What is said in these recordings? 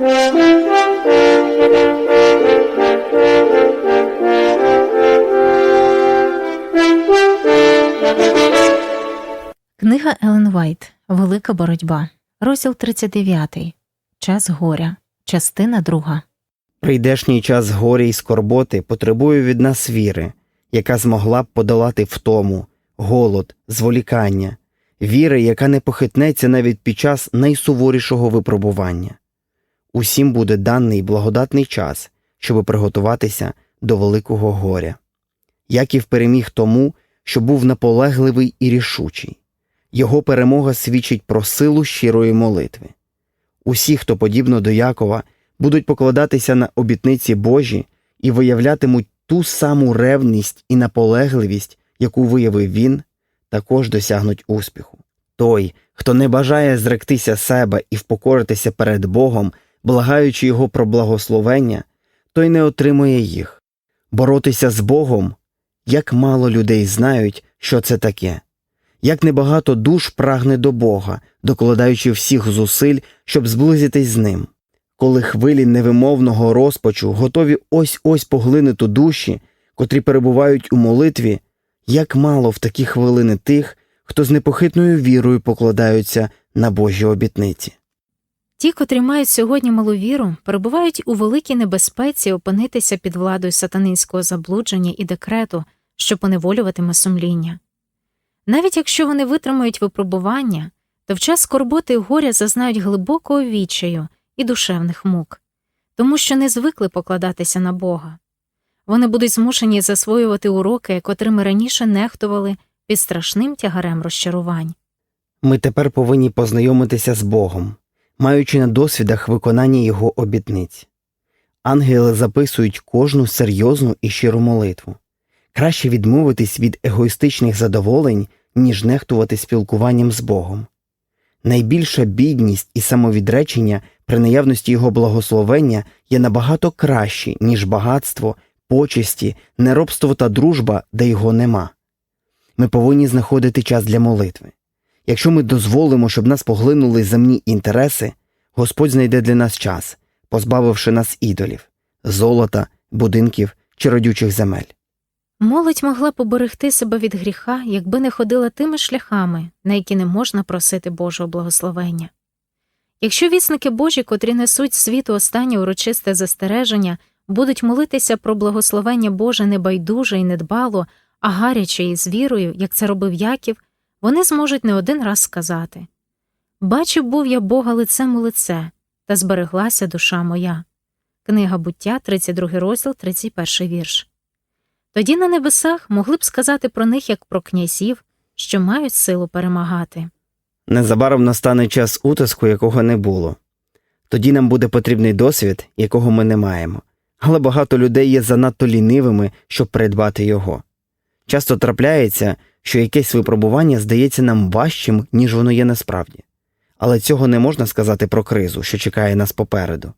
Книга Елен Вайт Велика боротьба. Розділ 39. Час горя. Частина 2. Прийдешній час горя й скорботи потребує від нас віри, яка змогла б подолати втому, голод, зволікання, віри, яка не похитнеться навіть під час найсуворішого випробування. Усім буде даний благодатний час, щоб приготуватися до великого горя. Яків переміг тому, що був наполегливий і рішучий. Його перемога свідчить про силу щирої молитви. Усі, хто подібно до Якова, будуть покладатися на обітниці Божі і виявлятимуть ту саму ревність і наполегливість, яку виявив він, також досягнуть успіху. Той, хто не бажає зректися себе і впокоритися перед Богом, благаючи його про благословення, той не отримує їх. Боротися з Богом як мало людей знають, що це таке, як небагато душ прагне до Бога, докладаючи всіх зусиль, щоб зблизитись з ним. Коли хвилі невимовного розпачу готові ось ось поглинути душі, котрі перебувають у молитві, як мало в такі хвилини тих, хто з непохитною вірою покладаються на Божі обітниці. Ті, котрі мають сьогодні малу віру, перебувають у великій небезпеці опинитися під владою сатанинського заблудження і декрету, що поневолюватиме сумління. Навіть якщо вони витримають випробування, то в час скорботи і горя зазнають глибокого відчаю і душевних мук, тому що не звикли покладатися на Бога. Вони будуть змушені засвоювати уроки, котрими раніше нехтували під страшним тягарем розчарувань. Ми тепер повинні познайомитися з Богом, маючи на досвідах виконання Його обітниць. Ангели записують кожну серйозну і щиру молитву. Краще відмовитись від егоїстичних задоволень, ніж нехтувати спілкуванням з Богом. Найбільша бідність і самовідречення при наявності Його благословення є набагато кращі, ніж багатство, почесті, неробство та дружба, де його нема. Ми повинні знаходити час для молитви. Якщо ми дозволимо, щоб нас поглинули земні інтереси, Господь знайде для нас час, позбавивши нас ідолів, золота, будинків чи родючих земель. Молодь могла поберегти себе від гріха, якби не ходила тими шляхами, на які не можна просити Божого благословення. Якщо вісники Божі, котрі несуть світу останнє урочисте застереження, будуть молитися про благословення Боже не байдуже і недбало, а гаряче і з вірою, як це робив Яків, вони зможуть не один раз сказати Бачив був я Бога лицем у лице, та збереглася душа моя. Книга буття, 32 розділ, 31 вірш. Тоді на небесах могли б сказати про них як про князів, що мають силу перемагати. Незабаром настане час утиску, якого не було. Тоді нам буде потрібний досвід, якого ми не маємо, але багато людей є занадто лінивими, щоб придбати його. Часто трапляється, що якесь випробування здається нам важчим, ніж воно є насправді. Але цього не можна сказати про кризу, що чекає нас попереду.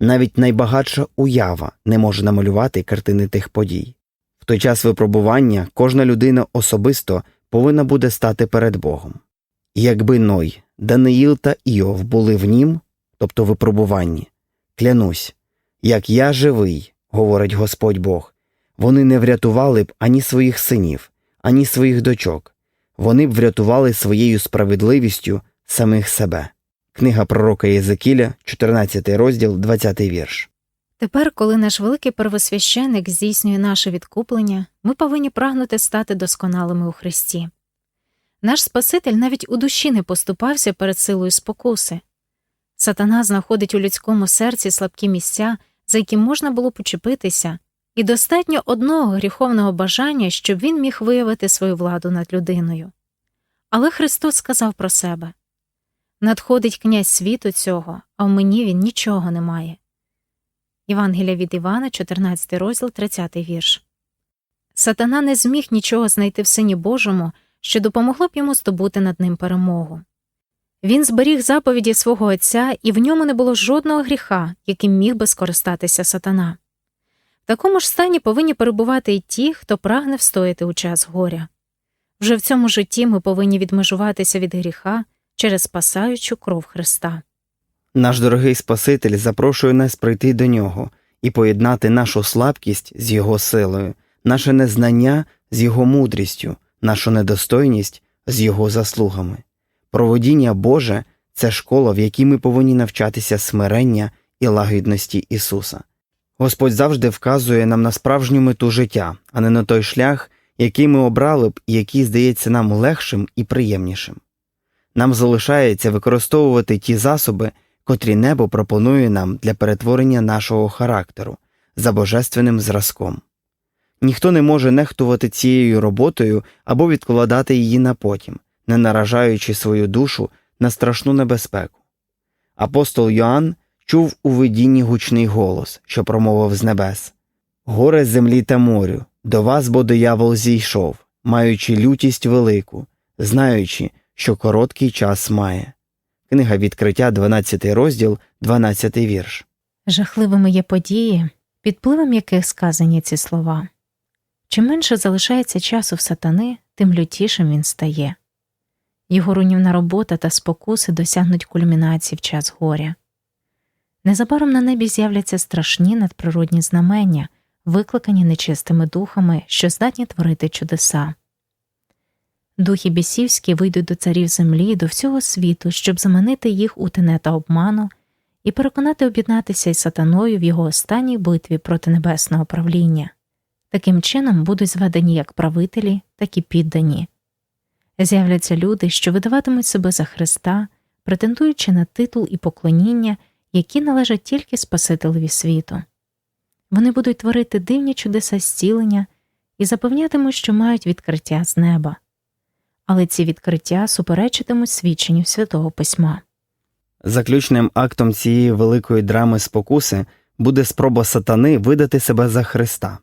Навіть найбагатша уява не може намалювати картини тих подій. В той час випробування кожна людина особисто повинна буде стати перед Богом. Якби Ной, Даниїл та Іов були в нім, тобто випробуванні, клянусь, як я живий, говорить Господь Бог, вони не врятували б ані своїх синів, ані своїх дочок, вони б врятували своєю справедливістю самих себе. Книга пророка Єзекіля, 14 розділ, 20 вірш. Тепер, коли наш великий первосвященик здійснює наше відкуплення, ми повинні прагнути стати досконалими у Христі. Наш Спаситель навіть у душі не поступався перед силою спокуси. Сатана знаходить у людському серці слабкі місця, за які можна було почепитися, і достатньо одного гріховного бажання, щоб він міг виявити свою владу над людиною. Але Христос сказав про себе надходить князь світу цього, а в мені він нічого не має. Євангелія від Івана, 14 розділ, 30 вірш. Сатана не зміг нічого знайти в Сині Божому, що допомогло б йому здобути над ним перемогу. Він зберіг заповіді свого Отця, і в ньому не було жодного гріха, яким міг би скористатися сатана. В такому ж стані повинні перебувати й ті, хто прагне встояти у час горя. Вже в цьому житті ми повинні відмежуватися від гріха через спасаючу кров Христа. Наш дорогий Спаситель запрошує нас прийти до нього і поєднати нашу слабкість з Його силою, наше незнання з Його мудрістю, нашу недостойність з Його заслугами. Проводіння Боже це школа, в якій ми повинні навчатися смирення і лагідності Ісуса. Господь завжди вказує нам на справжню мету життя, а не на той шлях, який ми обрали б і який здається нам легшим і приємнішим. Нам залишається використовувати ті засоби, котрі небо пропонує нам для перетворення нашого характеру за божественним зразком. Ніхто не може нехтувати цією роботою або відкладати її на потім, не наражаючи свою душу на страшну небезпеку. Апостол Йоанн чув у видінні гучний голос, що промовив з небес Горе землі та морю, до вас бо диявол зійшов, маючи лютість велику, знаючи, що короткий час має. Книга відкриття, 12 розділ, 12 вірш. Жахливими є події, під впливом яких сказані ці слова. Чим менше залишається часу в сатани, тим лютішим він стає. Його руйнівна робота та спокуси досягнуть кульмінації в час горя. Незабаром на небі з'являться страшні надприродні знамення, викликані нечистими духами, що здатні творити чудеса. Духи бісівські вийдуть до царів землі до всього світу, щоб заманити їх у тенета обману і переконати об'єднатися із сатаною в його останній битві проти небесного правління. Таким чином будуть зведені як правителі, так і піддані. З'являться люди, що видаватимуть себе за Христа, претендуючи на титул і поклоніння, які належать тільки Спасителеві світу. Вони будуть творити дивні чудеса зцілення і запевнятимуть, що мають відкриття з неба. Але ці відкриття суперечитимуть свідченню Святого Письма. Заключним актом цієї великої драми спокуси буде спроба сатани видати себе за Христа.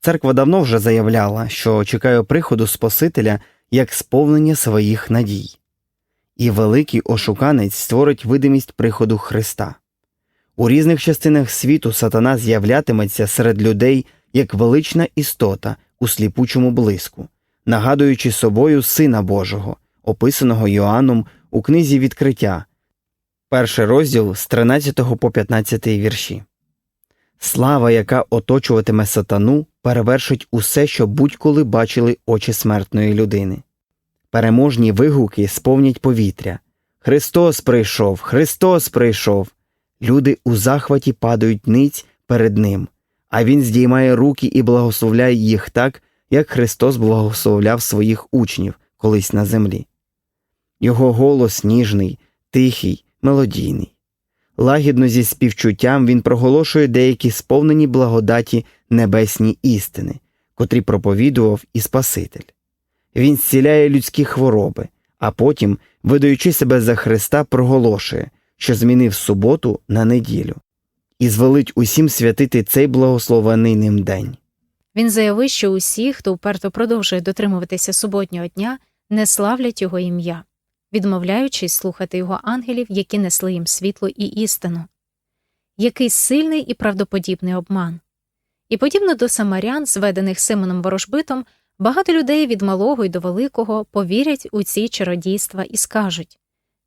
Церква давно вже заявляла, що чекає приходу Спасителя як сповнення своїх надій. І великий ошуканець створить видимість приходу Христа. У різних частинах світу сатана з'являтиметься серед людей як велична істота у сліпучому блиску, нагадуючи собою Сина Божого, описаного Йоанном у книзі відкриття, перший розділ з 13 по 15 вірші. Слава, яка оточуватиме сатану, перевершить усе, що будь-коли бачили очі смертної людини. Переможні вигуки сповнять повітря. Христос прийшов, Христос прийшов. Люди у захваті падають ниць перед Ним, а Він здіймає руки і благословляє їх так, як Христос благословляв своїх учнів колись на землі. Його голос ніжний, тихий, мелодійний. Лагідно зі співчуттям він проголошує деякі сповнені благодаті небесні істини, котрі проповідував і Спаситель. Він зціляє людські хвороби, а потім, видаючи себе за Христа, проголошує, що змінив суботу на неділю, і звелить усім святити цей благословений ним день. Він заявив, що усі, хто вперто продовжує дотримуватися суботнього дня, не славлять його ім'я, відмовляючись слухати його ангелів, які несли їм світло і істину. Який сильний і правдоподібний обман. І подібно до самарян, зведених Симоном ворожбитом, багато людей від малого й до великого повірять у ці чародійства і скажуть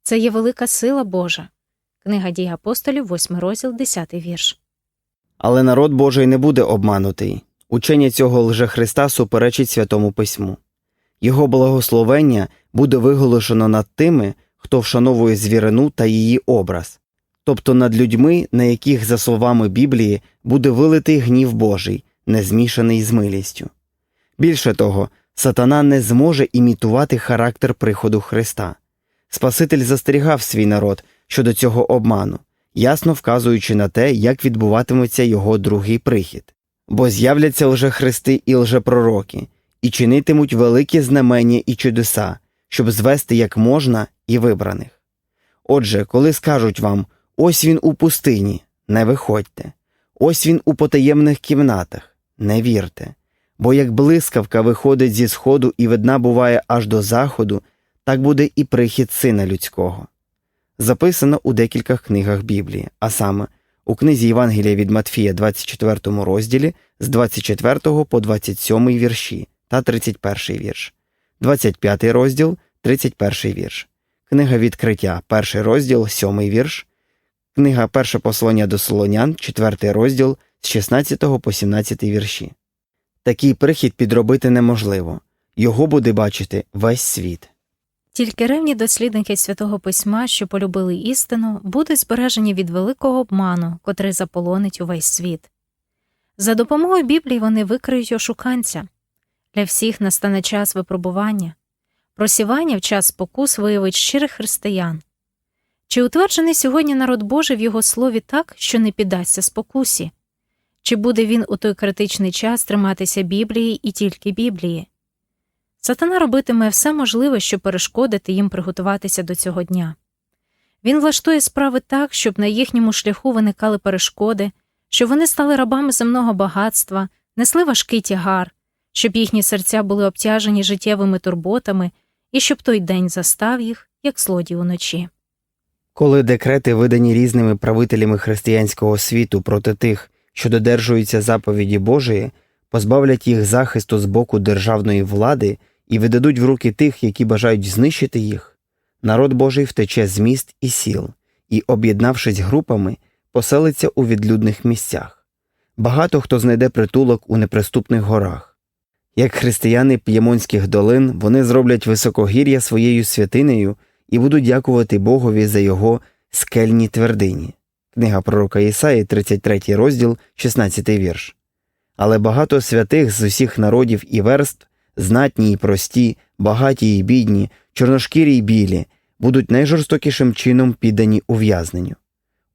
це є велика сила Божа. Книга дій апостолів, 8 розділ, 10 вірш. Але народ Божий не буде обманутий. Учення цього лжехриста суперечить Святому Письму. Його благословення буде виголошено над тими, хто вшановує звірину та її образ, тобто над людьми, на яких, за словами Біблії, буде вилитий гнів Божий, не змішаний з милістю. Більше того, сатана не зможе імітувати характер приходу Христа. Спаситель застерігав свій народ щодо цього обману, ясно вказуючи на те, як відбуватиметься його другий прихід. Бо з'являться лжехристи і лжепророки, і чинитимуть великі знамення і чудеса, щоб звести як можна і вибраних. Отже, коли скажуть вам ось він у пустині, не виходьте, ось він у потаємних кімнатах, не вірте, бо як блискавка виходить зі сходу і видна буває аж до заходу, так буде і прихід сина людського. Записано у декількох книгах Біблії, а саме у книзі Євангелія від Матфія, 24 розділі з 24 по 27 вірші та 31 вірш, 25 розділ, 31 вірш, книга відкриття, 1 розділ, 7 вірш, Книга Перше послання до Солонян, 4 розділ з 16 по 17 вірші. Такий прихід підробити неможливо. Його буде бачити весь світ. Тільки ревні дослідники святого письма, що полюбили істину, будуть збережені від великого обману, котрий заполонить увесь світ. За допомогою Біблії вони викриють ошуканця. Для всіх настане час випробування. Просівання в час спокус виявить щирих християн. Чи утверджений сьогодні народ Божий в його слові так, що не піддасться спокусі? Чи буде він у той критичний час триматися Біблії і тільки Біблії? Сатана робитиме все можливе, щоб перешкодити їм приготуватися до цього дня. Він влаштує справи так, щоб на їхньому шляху виникали перешкоди, щоб вони стали рабами земного багатства, несли важкий тягар, щоб їхні серця були обтяжені життєвими турботами і щоб той день застав їх, як злодій уночі. Коли декрети, видані різними правителями християнського світу проти тих, що додержуються заповіді Божої, позбавлять їх захисту з боку державної влади і видадуть в руки тих, які бажають знищити їх, народ Божий втече з міст і сіл і, об'єднавшись групами, поселиться у відлюдних місцях. Багато хто знайде притулок у неприступних горах. Як християни п'ємонських долин, вони зроблять високогір'я своєю святинею і будуть дякувати Богові за його скельні твердині. Книга пророка Ісаї, 33 розділ, 16 вірш. Але багато святих з усіх народів і верств, знатні й прості, багаті й бідні, чорношкірі й білі, будуть найжорстокішим чином піддані ув'язненню.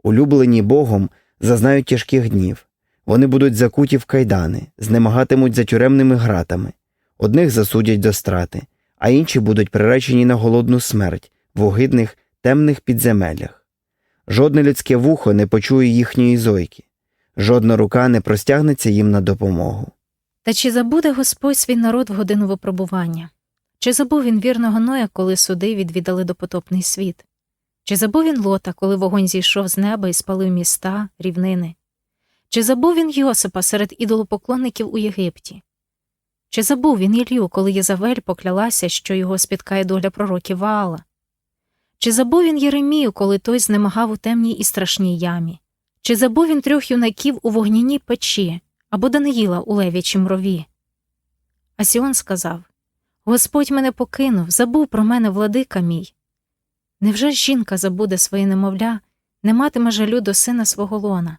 Улюблені Богом зазнають тяжких днів. Вони будуть закуті в кайдани, знемагатимуть за тюремними гратами. Одних засудять до страти, а інші будуть приречені на голодну смерть в огидних темних підземеллях. Жодне людське вухо не почує їхньої зойки, жодна рука не простягнеться їм на допомогу. Та чи забуде Господь свій народ в годину випробування? Чи забув він вірного Ноя, коли суди відвідали допотопний світ? Чи забув він Лота, коли вогонь зійшов з неба і спалив міста, рівнини? Чи забув він Йосипа серед ідолопоклонників у Єгипті? Чи забув він Ілью, коли Єзавель поклялася, що його спіткає доля пророків Ваала? Чи забув він Єремію, коли той знемагав у темній і страшній ямі? Чи забув він трьох юнаків у вогняній печі або Даниїла у лев'ячім рові? А Сіон сказав Господь мене покинув, забув про мене владика мій. Невже жінка забуде своє немовля, не матиме жалю до сина свого лона?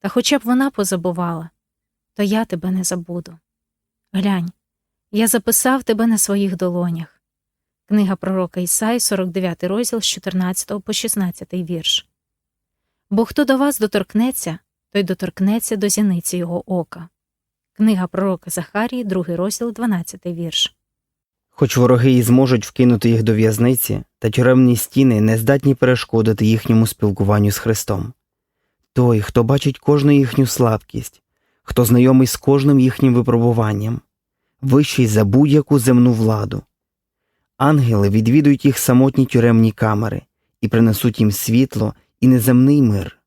Та хоча б вона позабувала, то я тебе не забуду. Глянь, я записав тебе на своїх долонях. Книга пророка Ісаї, 49 розділ з 14 по 16 вірш. Бо хто до вас доторкнеться, той доторкнеться до зіниці його ока. Книга пророка Захарії, 2 розділ, 12 вірш. Хоч вороги і зможуть вкинути їх до в'язниці, та тюремні стіни не здатні перешкодити їхньому спілкуванню з Христом. Той, хто бачить кожну їхню слабкість, хто знайомий з кожним їхнім випробуванням, вищий за будь-яку земну владу. Ангели відвідують їх самотні тюремні камери і принесуть їм світло і неземний мир.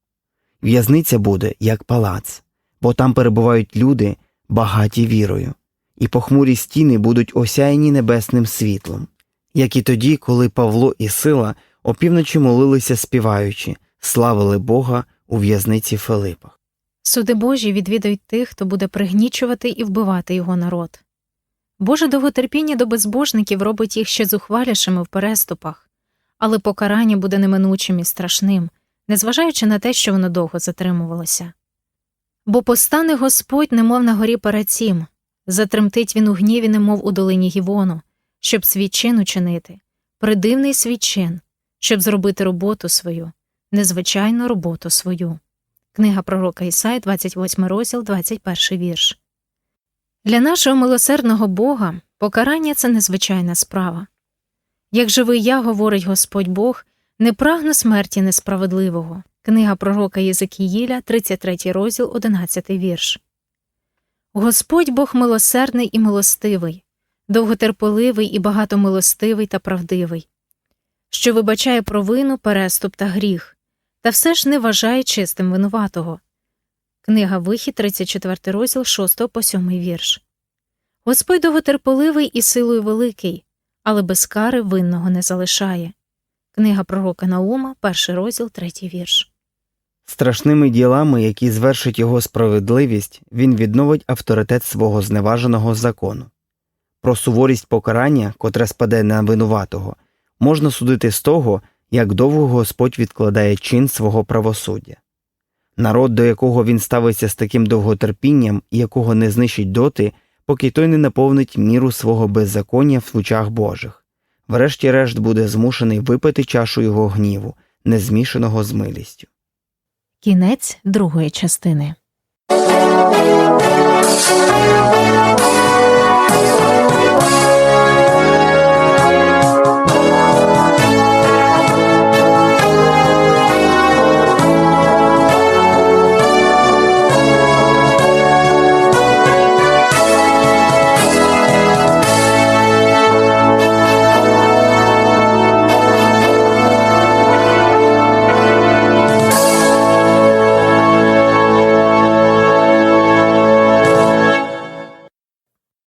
В'язниця буде як палац, бо там перебувають люди, багаті вірою, і похмурі стіни будуть осяяні небесним світлом, як і тоді, коли Павло і Сила опівночі молилися співаючи, славили Бога у в'язниці Филипах. Суди Божі відвідають тих, хто буде пригнічувати і вбивати його народ. Боже довготерпіння до безбожників робить їх ще зухвалішими в переступах, але покарання буде неминучим і страшним, незважаючи на те, що воно довго затримувалося. Бо постане Господь, немов на горі Парацім, затремтить він у гніві, немов у долині Гівону, щоб свій чин учинити, придивний свій чин, щоб зробити роботу свою, незвичайну роботу свою. Книга пророка Ісаї, 28 розділ, 21 вірш. Для нашого милосердного Бога покарання це незвичайна справа. Як живий я, говорить Господь Бог, не прагну смерті несправедливого. Книга пророка Єзекіїля, 33 розділ, 11 вірш. Господь Бог милосердний і милостивий, довготерпеливий і багатомилостивий та правдивий, що вибачає провину, переступ та гріх, та все ж не вважає чистим винуватого. Книга Вихід, 34 розділ 6 по 7 вірш. Господь довготерпеливий і силою великий, але без кари винного не залишає. Книга пророка Наума, 1 розділ 3 вірш. Страшними ділами, які звершить його справедливість, він відновить авторитет свого зневаженого закону. Про суворість покарання, котре спаде на винуватого, можна судити з того, як довго Господь відкладає чин свого правосуддя. Народ, до якого він ставиться з таким довготерпінням і якого не знищить доти, поки той не наповнить міру свого беззаконня в лучах Божих, врешті-решт буде змушений випити чашу його гніву, не змішаного з милістю. Кінець другої частини.